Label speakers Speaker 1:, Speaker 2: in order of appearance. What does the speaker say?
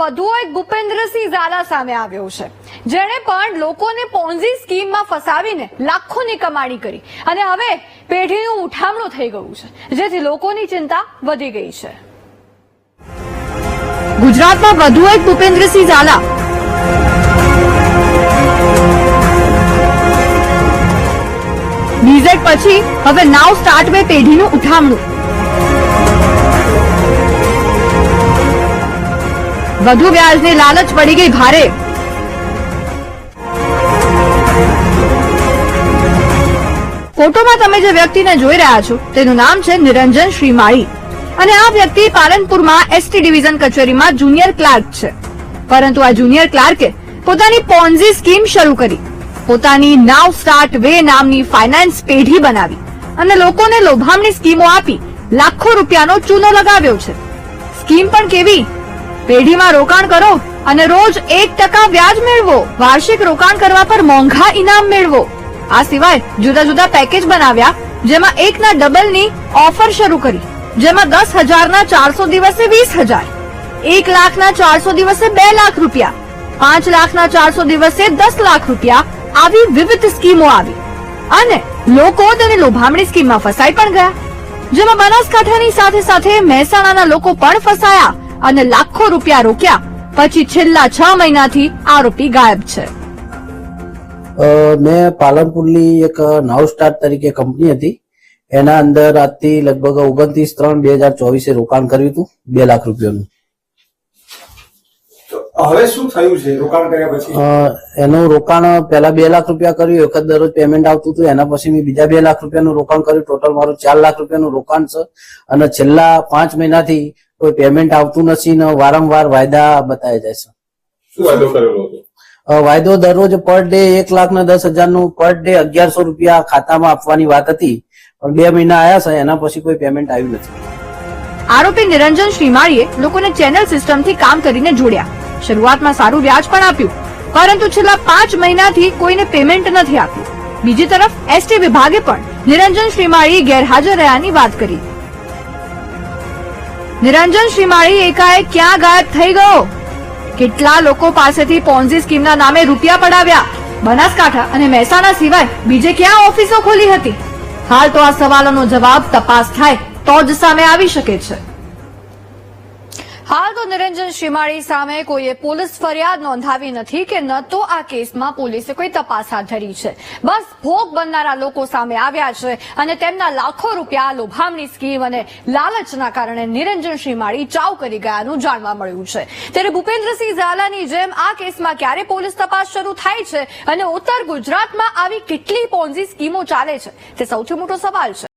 Speaker 1: વધુ એક ભૂપેન્દ્રસિંહ ઝાલા સામે આવ્યો છે, જેણે પણ લોકોને પોન્ઝી સ્કીમમાં ફસાવીને લાખોની કમાણી કરી અને હવે પેઢીનું ઉઠામણું થઈ ગયું છે, જેથી લોકોની ચિંતા વધી ગઈ છે. ગુજરાતમાં વધુ એક ભૂપેન્દ્રસિંહ ઝાલા. બીઝેડ પછી હવે નાવ સ્ટાર્ટ વે પેઢીનું ઉઠામણું. વધુ વ્યાજની લાલચ પડી ગઈ ભારે. ફોટોમાં તમે જે વ્યક્તિને જોઈ રહ્યા છો, તેનું નામ છે નિરંજન શ્રીમાળી. અને આ વ્યક્તિ પાલનપુરમાં એસટી ડિવિઝન કચેરીમાં જુનિયર ક્લાર્ક છે. પરંતુ આ જુનિયર ક્લાર્કે પોતાની પોન્ઝી સ્કીમ શરૂ કરી. પોતાની નાવ સ્ટાર્ટ વે નામની ફાઇનાન્સ પેઢી બનાવી અને લોકોને લોભામણી સ્કીમો આપી લાખો રૂપિયાનો ચૂનો લગાવ્યો છે. સ્કીમ પણ કેવી? પેઢીમાં રોકાણ કરો અને રોજ એક ટકા વ્યાજ મેળવો. વાર્ષિક રોકાણ કરવા પર મોંઘા ઇનામ મેળવો. આ સિવાય જુદા જુદા પેકેજ બનાવ્યા, જેમાં એકના ડબલની ઓફર શરૂ કરી, જેમાં દસ હજારના ચારસો દિવસે વીસ હજાર, એક લાખના ચારસો દિવસે બે લાખ રૂપિયા, પાંચ લાખના ચારસો દિવસે દસ લાખ રૂપિયા આવી વિવિધ સ્કીમો આવી. અને લોકો તેની લોભામણી સ્કીમમાં ફસાઈ પણ ગયા. જેમાં બનાસકાંઠાની સાથે સાથે મહેસાણાના લોકો પણ ફસાયા. અને લાખો રૂપિયા રોક્યા. પછી છેલ્લા છ મહિનાથી આરોપી ગાયબ છે.
Speaker 2: મેં પાલનપુરની એક નાવ સ્ટાર તરીકે કંપની હતી. એના અંદર આજથી લગભગ ઓગણત્રીસ ત્રણ બે હજાર ચોવીસે રોકાણ કર્યું હતું બે લાખ રૂપિયાનું.
Speaker 3: હવે શું થયું છે? રોકાણ કર્યા પછી?
Speaker 2: એનું રોકાણ પહેલા બે લાખ રૂપિયા કર્યું એક વખત દરરોજ પેમેન્ટ આવતું હતું એના પછી મેં બીજા બે લાખ રૂપિયાનું રોકાણ કર્યું. ટોટલ મારું ચાર લાખ રૂપિયાનું રોકાણ છે. અને છેલ્લા પાંચ મહિનાથી કોઈ પેમેન્ટ આવતું નથી ને વારંવાર વાયદા બતાવી જાય છે.
Speaker 3: શું વાયદો કરેલો હતો?
Speaker 2: વાયદો દરરોજ પર ડે એક લાખ ને દસ હજારનું પર ડે અગિયારસો રૂપિયા ખાતામાં આપવાની વાત હતી પણ બે મહિના આવ્યા છે એના પછી કોઈ પેમેન્ટ આવ્યું નથી.
Speaker 1: આરોપી નિરંજન શ્રીમાળીએ લોકોને ચેનલ સિસ્ટમથી કામ કરીને જોડ્યા. શરૂઆતમાં સારું વ્યાજ પણ આપ્યું પરંતુ છેલ્લા પાંચ મહિનાથી કોઈને પેમેન્ટ નથી આપ્યું. બીજી તરફ એસટી વિભાગે પણ નિરંજન શ્રીમાળી ગેરહાજર રહ્યાની વાત કરી. નિરંજન શ્રીમાળી એકાએક ક્યાં ગાયબ થઈ ગયો? કેટલા લોકો પાસેથી પોન્ઝી સ્કીમના નામે રૂપિયા પડાવ્યા? બનાસકાંઠા અને મહેસાણા સિવાય બીજે ક્યાં ઓફિસો ખોલી હતી? હાલ તો આ સવાલોનો જવાબ તપાસ થાય તો જ સામે આવી શકે છે. તો નિરંજન શ્રીમાળી સામે કોઈએ પોલીસ ફરિયાદ નોંધાવી નથી કે ન તો આ કેસમાં પોલીસે કોઈ તપાસ હાથ ધરી છે. બસ ભોગ બનનારા લોકો સામે આવ્યા છે અને તેમના લાખો રૂપિયા લોભામણી સ્કીમ અને લાલચના કારણે નિરંજન શ્રીમાળી ચાવ કરી ગયાનું જાણવા મળ્યું છે. ત્યારે ભૂપેન્દ્રસિંહ ઝાલાની જેમ આ કેસમાં ક્યારે પોલીસ તપાસ શરૂ થાય છે અને ઉત્તર ગુજરાતમાં આવી કેટલી પોન્ઝી સ્કીમો ચાલે છે તે સૌથી મોટો સવાલ છે.